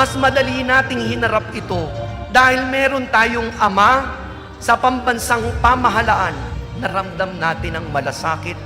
mas madali nating hinarap ito dahil meron tayong ama sa pambansang pamahalaan na ramdam natin ang malasakit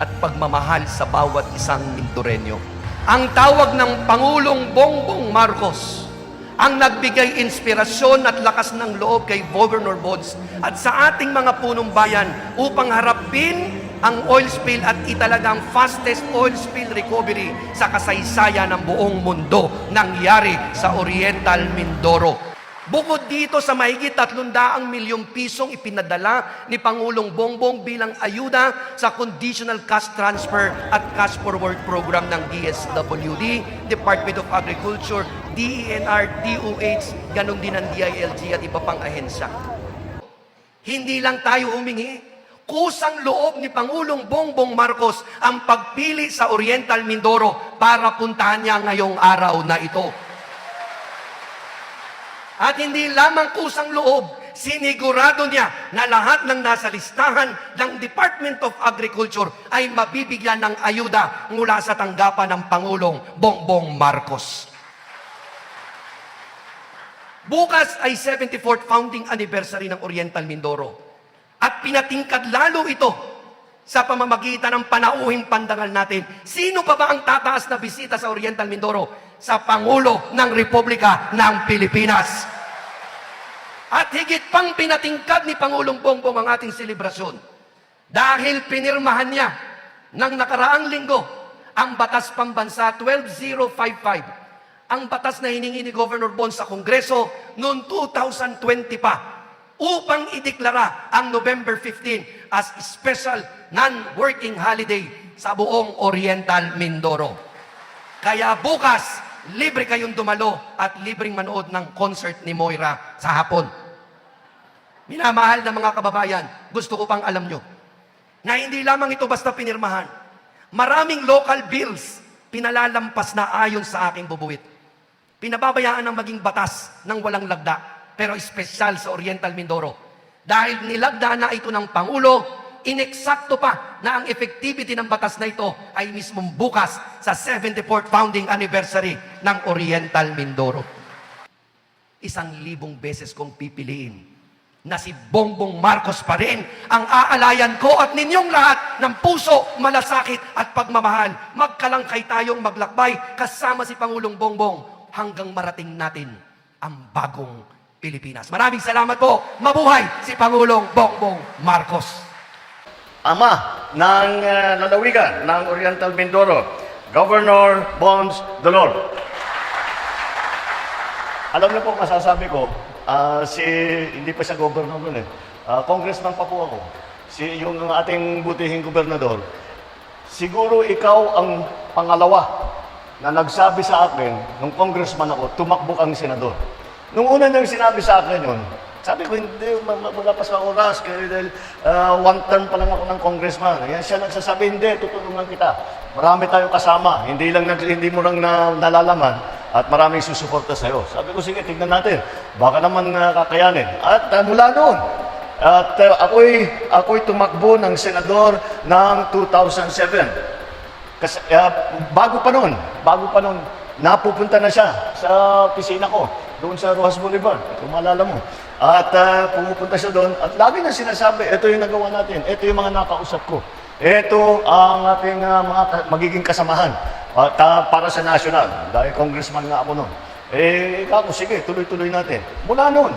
at pagmamahal sa bawat isang Mindoreño. Ang tawag ng Pangulong Bongbong Marcos ang nagbigay inspirasyon at lakas ng loob kay Governor Bonds at sa ating mga punong bayan upang harapin ang oil spill at italagang fastest oil spill recovery sa kasaysayan ng buong mundo nangyari sa Oriental Mindoro. Bukod dito sa mahigit 300 milyong pisong ipinadala ni Pangulong Bongbong bilang ayuda sa Conditional Cash Transfer at Cash Forward Program ng DSWD, Department of Agriculture, DENR, DOH, ganun din ang DILG at iba pang ahensya. Hindi lang tayo humingi. Kusang loob ni Pangulong Bongbong Marcos ang pagpili sa Oriental Mindoro para puntahan niya ngayong araw na ito. At hindi lamang kusang loob, sinigurado niya na lahat ng nasa listahan ng Department of Agriculture ay mabibigyan ng ayuda mula sa tanggapan ng Pangulong Bongbong Marcos. Bukas ay 74th founding anniversary ng Oriental Mindoro. At pinatingkad lalo ito sa pamamagitan ng panauhing pandangal natin. Sino pa ba ang tataas na bisita sa Oriental Mindoro? Sa Pangulo ng Republika ng Pilipinas. At higit pang pinatingkad ni Pangulong Bongbong ang ating selebrasyon. Dahil pinirmahan niya ng nakaraang linggo ang Batas Pambansa 12055 ang batas na hiningi ni Governor Bon sa Kongreso noong 2020 pa upang ideklara ang November 15 as special non-working holiday sa buong Oriental Mindoro. Kaya bukas, libre kayong dumalo at libreng manood ng concert ni Moira sa hapon. Minamahal na mga kababayan, gusto ko pang alam nyo na hindi lamang ito basta pinirmahan. Maraming local bills pinalalampas na ayon sa aking bubuwit. Pinababayaan ng maging batas ng walang lagda, pero espesyal sa Oriental Mindoro. Dahil nilagda na ito ng Pangulo, ineksakto pa na ang effectivity ng batas na ito ay mismong bukas sa 74th founding anniversary ng Oriental Mindoro. Isang libong beses kong pipiliin na si Bongbong Marcos pa rin ang aalayan ko at ninyong lahat ng puso, malasakit at pagmamahal. Magkalangkay tayong maglakbay kasama si Pangulong Bongbong hanggang marating natin ang bagong Pilipinas. Maraming salamat po. Mabuhay si Pangulong Bongbong Marcos. ama ng uh, lalawigan ng Oriental Mindoro, Governor Bonds Dolor. Alam niyo po masasabi ko, ah, si hindi pa siya governor noon eh. Ah, congressman pa po ako. Si yung ating butihing gobernador. Siguro ikaw ang pangalawa na nagsabi sa akin, nung congressman ako, tumakbo kang senador. Nung una niyang sinabi sa akin yun, sabi ko, hindi, ma- ma- wala pa sa oras, kaya dahil ah, one term pa lang ako ng congressman. Ayan siya nagsasabi, hindi, tutulungan kita. Marami tayong kasama, hindi lang hindi mo lang na, nalalaman at maraming susuporta sa'yo. Sabi ko, sige, tignan natin. Baka naman kakayanin. At ah, mula noon, at uh, ako'y, ako'y tumakbo ng senador ng 2007. Kasi, ah, bago pa noon, bago pa noon, napupunta na siya sa opisina ko, doon sa Rojas Boulevard, kung maalala mo. At ah, pumupunta siya doon, at lagi na sinasabi, ito yung nagawa natin, ito yung mga nakausap ko. Ito ang ating ah, mga ka- magiging kasamahan at, ah, para sa national, dahil congressman nga ako noon. Eh, ako, sige, tuloy-tuloy natin. Mula noon,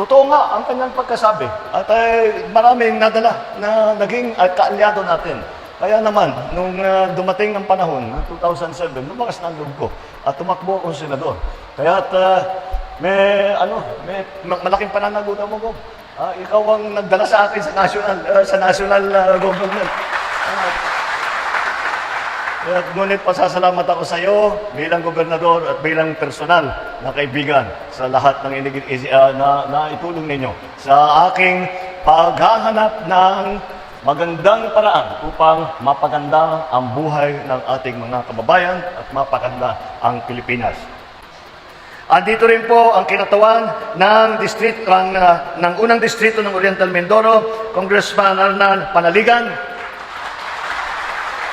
Totoo nga ang kanyang pagkasabi. At ay, maraming nadala na naging at kaalyado natin. Kaya naman, nung ah, dumating ang panahon, ng 2007, lumakas na ang loob ko at tumakbo akong senador. Kaya at ah, may, ano, may ma- malaking pananagutan mo ko. Ah, ikaw ang nagdala sa akin sa national, ah, sa national ah, government. Ah, kaya ngunit pasasalamat ako sa iyo bilang gobernador at bilang personal na kaibigan sa lahat ng inig- is- ah, na, na itulong ninyo sa aking paghahanap ng magandang paraan upang mapaganda ang buhay ng ating mga kababayan at mapaganda ang Pilipinas. Andito rin po ang kinatawan ng distrito ng, ah, ng unang distrito ng Oriental Mindoro, Congressman Arnan Panaligan,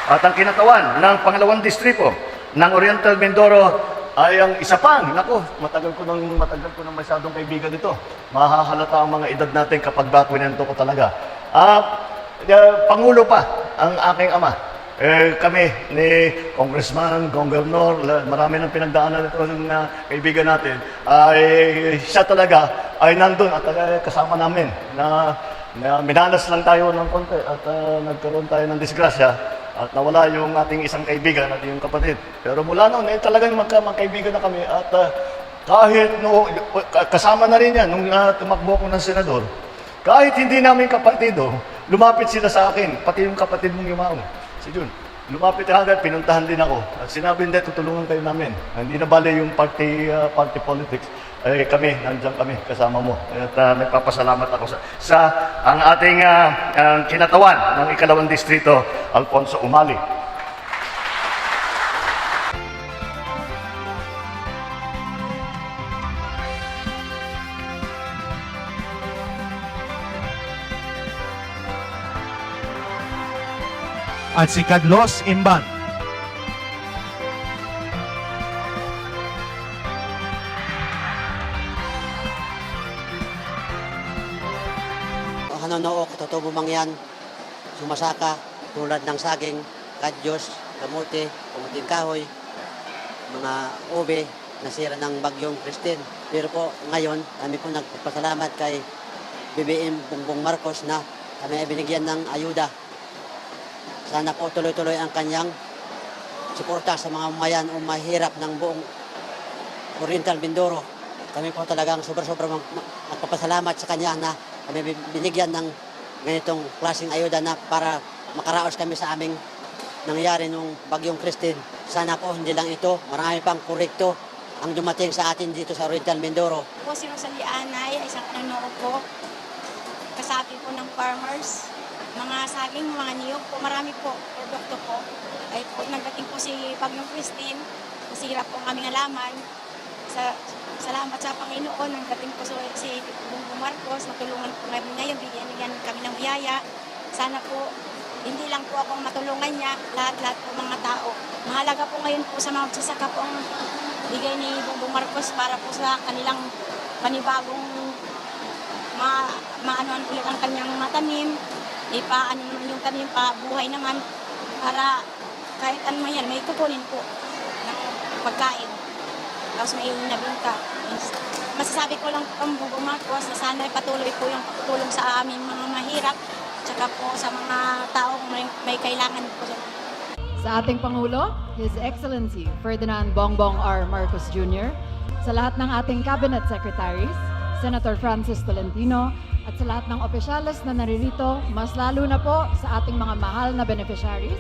at ang kinatawan ng pangalawang distrito ng Oriental Mindoro, ay ang isa pang, nako, matagal ko nang matagal ko nang masyadong kaibigan dito. Mahahalata ang mga edad natin kapag bakwinento ko talaga. Ah, uh, Pangulo pa ang aking ama. Eh, kami ni Congressman, Governor, marami ng pinagdaanan ito ng uh, kaibigan natin, ay siya talaga ay nandun at uh, kasama namin na, na minanas lang tayo ng konti at uh, nagkaroon tayo ng disgrasya at nawala yung ating isang kaibigan at yung kapatid. Pero mula noon, eh, talagang magka, magkaibigan na kami at uh, kahit no, kasama na rin yan nung uh, tumakbo ko ng senador, kahit hindi namin kapatido, lumapit sila sa akin, pati yung kapatid mong yumao. Si Jun. Lumapit agad, pinuntahan din ako. At sinabi, hindi, tutulungan kayo namin. Hindi na bale yung party, uh, party politics. Eh, kami, nandiyan kami, kasama mo. At uh, nagpapasalamat ako sa, sa ang ating uh, ang kinatawan ng ikalawang distrito, Alfonso Umali. At si Carlos Imban. Hanonook, totoo mangyan, sumasaka, tulad ng saging, kadyos, kamote, kamuting kahoy, mga ube, nasira ng bagyong Christine. Pero po ngayon, kami po nagpapasalamat kay BBM Bongbong Marcos na kami ay binigyan ng ayuda. Sana po tuloy-tuloy ang kanyang suporta sa mga mamayan o mahirap ng buong Oriental Mindoro. Kami po talagang mag- magpapasalamat sa kanya na kami bin- binigyan ng ganitong klaseng ayuda na para makaraos kami sa aming nangyari nung bagyong Christine. Sana po hindi lang ito, marami pang korekto ang dumating sa atin dito sa Oriental Mindoro. po si Rosalie Anay, ay isang nanonood po. Kasabi po ng farmers, mga saging, mga niyog po, marami po, produkto po. Ay po, nagdating po si Bagyong Christine, nasira po ang aming. Sa, salamat sa Panginoon, nagdating po si, Bongbong Marcos, natulungan po kami ngayon, bigyan niya kami ng biyaya. Sana po, hindi lang po ako ang matulungan niya, lahat-lahat po mga tao. Mahalaga po ngayon po sa mga magsasaka po ang bigay ni Bongbong Marcos para po sa kanilang panibagong ma maanoan ulit ang kanyang matanim, ipaano naman yung pa buhay naman para kahit ano man yan, may kukunin po ng pagkain. Tapos may nabinta. Masasabi ko lang ang Bongbong Marcos na sana patuloy po yung tulong sa aming mga mahirap tsaka po sa mga taong may, may kailangan po Sa ating Pangulo, His Excellency Ferdinand Bongbong R. Marcos Jr., sa lahat ng ating cabinet secretaries, Senator Francis Tolentino, at sa lahat ng opisyales na naririto, mas lalo na po sa ating mga mahal na beneficiaries,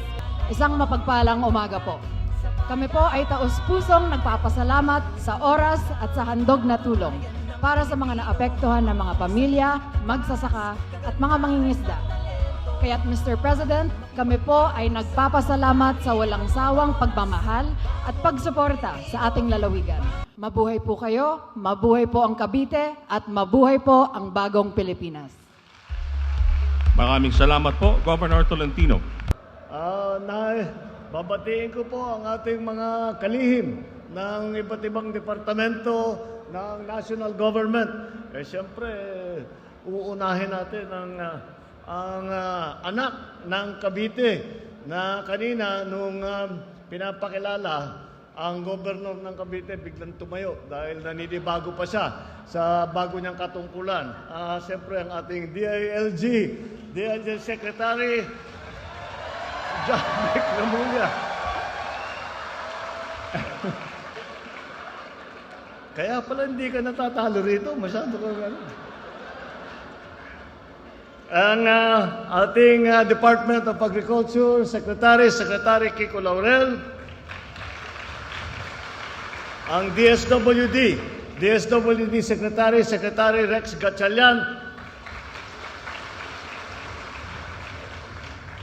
isang mapagpalang umaga po. Kami po ay taus-pusong nagpapasalamat sa oras at sa handog na tulong para sa mga naapektuhan ng mga pamilya, magsasaka at mga mangingisda. Kaya't Mr. President, kami po ay nagpapasalamat sa walang sawang pagmamahal at pagsuporta sa ating lalawigan. Mabuhay po kayo, mabuhay po ang Cavite, at mabuhay po ang bagong Pilipinas. Maraming salamat po, Governor Tolentino. Ah, na, babatiin ko po ang ating mga kalihim ng iba't ibang departamento ng national government. Eh, siyempre, uunahin natin ang, ah, ang ah, anak ng Cavite na kanina nung ah, pinapakilala ang governor ng Cavite biglang tumayo dahil naninibago pa siya sa bago niyang katungkulan. Ah, siyempre ang ating DILG, DILG Secretary John Lamunya. Kaya pala hindi ka natatalo rito. Masyado ka ano. Ang ah, ating ah, Department of Agriculture Secretary, Secretary Kiko Laurel. Ang DSWD, DSWD Secretary, Secretary Rex Gatchalian.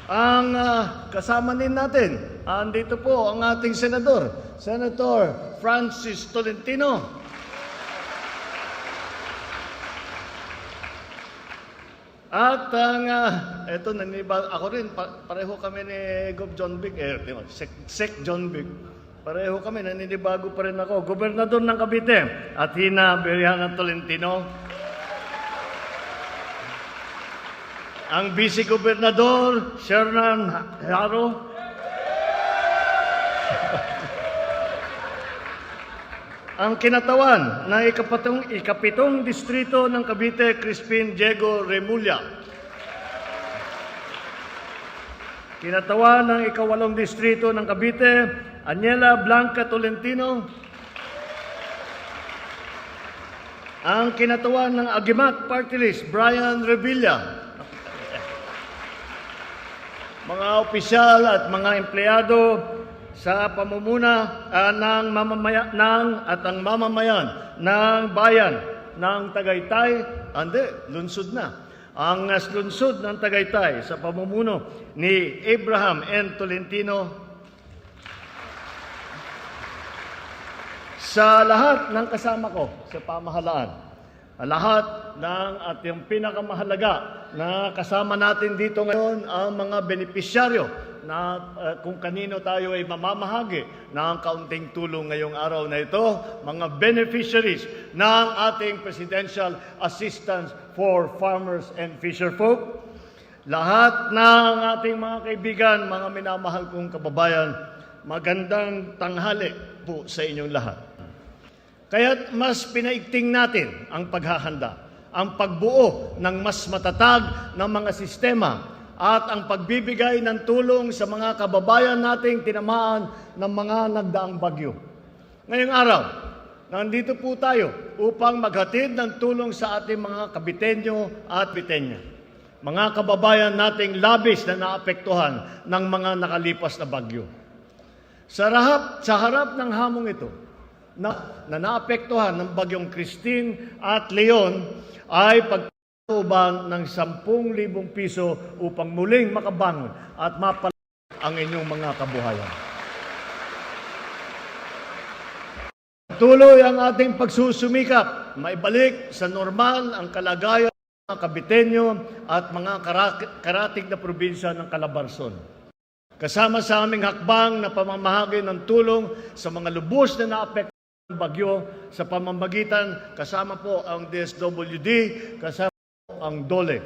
Ang ah, kasama din natin, andito po ang ating senador, Senator Francis Tolentino. At ang, uh, eto, nanibag, ako rin, pa- pareho kami ni Gov. John Vic, eh, Sec, Sec John Vic. Pareho kami, naninibago pa rin ako. Gobernador ng Cavite, Athena Beriana Tolentino. Ang Vice Gobernador, Shernan Haro. Ang kinatawan ng ikapatong, ikapitong distrito ng Cavite, Crispin Diego Remulla. Kinatawan ng ikawalong distrito ng Cavite, Aniela Blanca Tolentino. Ang kinatawan ng Agimat Party List, Brian Revilla. Mga opisyal at mga empleyado sa pamumuna ah, ng mamamaya ng at ang mamamayan ng bayan ng Tagaytay, ande, lunsod na. Ang lunsod ng Tagaytay sa pamumuno ni Abraham N. Tolentino sa lahat ng kasama ko sa pamahalaan, lahat ng ating pinakamahalaga na kasama natin dito ngayon ang mga benepisyaryo na uh, kung kanino tayo ay mamamahagi ng kaunting tulong ngayong araw na ito, mga beneficiaries ng ating Presidential Assistance for Farmers and Fisherfolk, lahat ng ating mga kaibigan, mga minamahal kong kababayan, magandang tanghali po sa inyong lahat. Kaya't mas pinaigting natin ang paghahanda, ang pagbuo ng mas matatag na mga sistema at ang pagbibigay ng tulong sa mga kababayan nating tinamaan ng mga nagdaang bagyo. Ngayong araw, nandito po tayo upang maghatid ng tulong sa ating mga kabitenyo at bitenya. Mga kababayan nating labis na naapektuhan ng mga nakalipas na bagyo. Sa harap, sa harap ng hamong ito, na, na naapektuhan ng bagyong Christine at Leon ay pagtuban ng 10,000 piso upang muling makabangon at mapalaki ang inyong mga kabuhayan. Tuloy ang ating pagsusumikap, maibalik sa normal ang kalagayan ng mga kabitenyo at mga kara- karatig na probinsya ng Calabarzon. Kasama sa aming hakbang na pamamahagi ng tulong sa mga lubos na naapektuhan ng bagyo sa pamamagitan kasama po ang DSWD, kasama ang DOLE.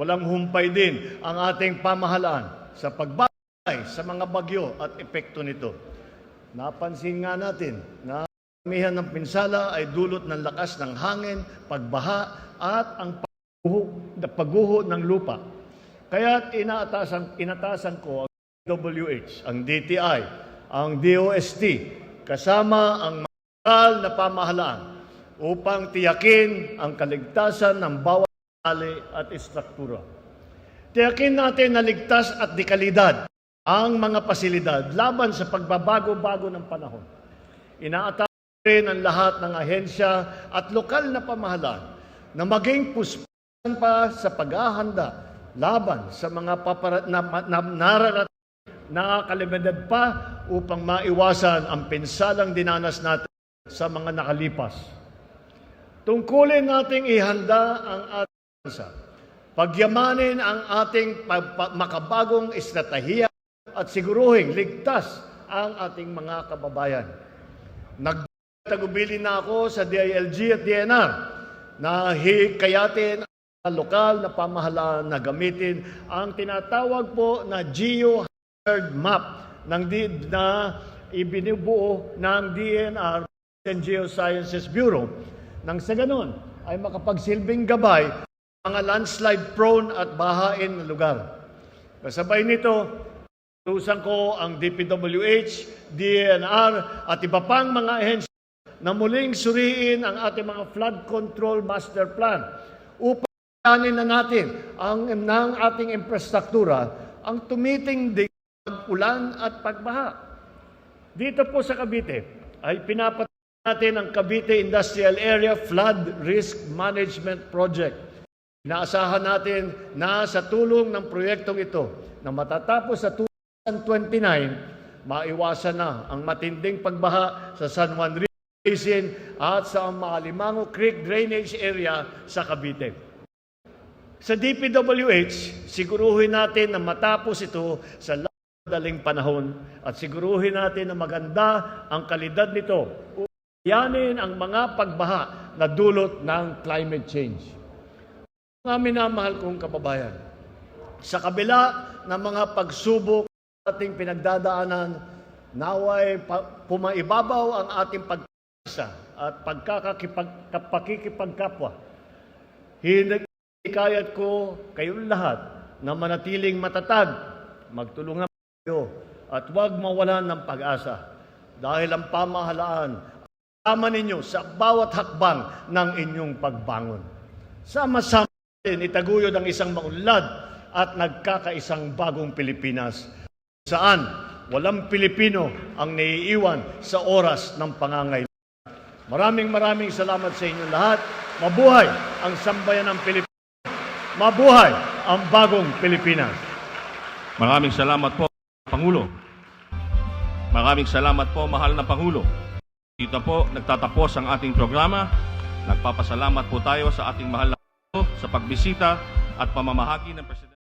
Walang humpay din ang ating pamahalaan sa pagbabay sa mga bagyo at epekto nito. Napansin nga natin na karamihan ng pinsala ay dulot ng lakas ng hangin, pagbaha at ang pagguho, pagguho ng lupa. Kaya inaatasan, inatasan ko ang WH, ang DTI, ang DOST, kasama ang mahal na pamahalaan upang tiyakin ang kaligtasan ng bawat ali at istruktura. Tiyakin natin na ligtas at dekalidad ang mga pasilidad laban sa pagbabago-bago ng panahon. Inaatasan rin ang lahat ng ahensya at lokal na pamahalaan na maging puspan pa sa paghahanda laban sa mga papara- na, na, na kalamidad pa upang maiwasan ang pinsalang dinanas natin sa mga nakalipas. Tungkulin nating ihanda ang ating bansa. Pagyamanin ang ating makabagong estratehiya at siguruhin ligtas ang ating mga kababayan. Nagtagubili na ako sa DILG at DNR na hikayatin ang lokal na pamahalaan na gamitin ang tinatawag po na geo map ng na ibinubuo ng DNR and Geosciences Bureau nang sa ganun ay makapagsilbing gabay mga landslide prone at bahain na lugar. Kasabay nito, tusan ko ang DPWH, DNR at iba pang mga ahensya na muling suriin ang ating mga flood control master plan upang kanin na natin ang ng ating infrastruktura ang tumitindig ulan at pagbaha. Dito po sa Cavite ay pinapat natin ang Cavite Industrial Area Flood Risk Management Project. Inaasahan natin na sa tulong ng proyektong ito na matatapos sa 2029, maiwasan na ang matinding pagbaha sa San Juan Basin at sa Maalimango Creek Drainage Area sa Cavite. Sa DPWH, siguruhin natin na matapos ito sa daling panahon at siguruhin natin na maganda ang kalidad nito yanin ang mga pagbaha na dulot ng climate change. Mga minamahal kong kababayan, sa kabila ng mga pagsubok ating pinagdadaanan, naway pumaibabaw ang ating pagkasa at pagkakakipagkapwa. Hinagkayat ko kayong lahat na manatiling matatag, magtulungan kayo at huwag mawalan ng pag-asa dahil ang pamahalaan kasama ninyo sa bawat hakbang ng inyong pagbangon. Sama-sama itaguyod ang isang maunlad at nagkakaisang bagong Pilipinas saan walang Pilipino ang naiiwan sa oras ng pangangailangan. Maraming maraming salamat sa inyo lahat. Mabuhay ang sambayan ng Pilipinas. Mabuhay ang bagong Pilipinas. Maraming salamat po, Pangulo. Maraming salamat po, mahal na Pangulo. Dito po nagtatapos ang ating programa. Nagpapasalamat po tayo sa ating mahal na sa pagbisita at pamamahagi ng Presidente.